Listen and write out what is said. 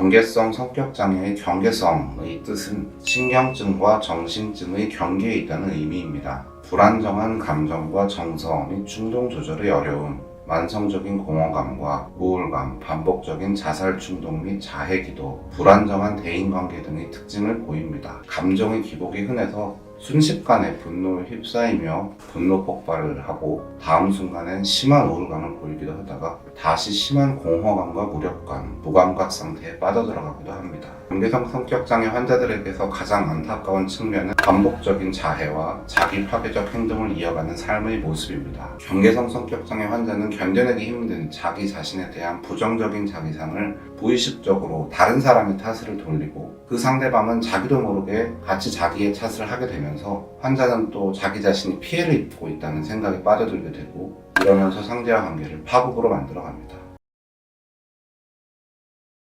경계성 성격장애의 경계성의 뜻은 신경증과 정신증의 경계에 있다는 의미입니다. 불안정한 감정과 정서 및 충동 조절의 어려움, 만성적인 공허감과 우울감, 반복적인 자살 충동 및 자해 기도, 불안정한 대인관계 등의 특징을 보입니다. 감정의 기복이 흔해서 순식간에 분노에 휩싸이며 분노 폭발을 하고 다음 순간엔 심한 우울감을 보이기도 하다가 다시 심한 공허감과 무력감, 무감각 상태에 빠져들어가기도 합니다. 경계성 성격장애 환자들에게서 가장 안타까운 측면은 반복적인 자해와 자기 파괴적 행동을 이어가는 삶의 모습입니다. 경계성 성격장애 환자는 견뎌내기 힘든 자기 자신에 대한 부정적인 자기상을 무의식적으로 다른 사람의 탓을 돌리고 그 상대방은 자기도 모르게 같이 자기의 탓을 하게 되면 서 환자는 또 자기 자신이 피해를 입고 있다는 생각에 빠져들게 되고 이러면서 상대와 관계를 파국으로 만들어갑니다.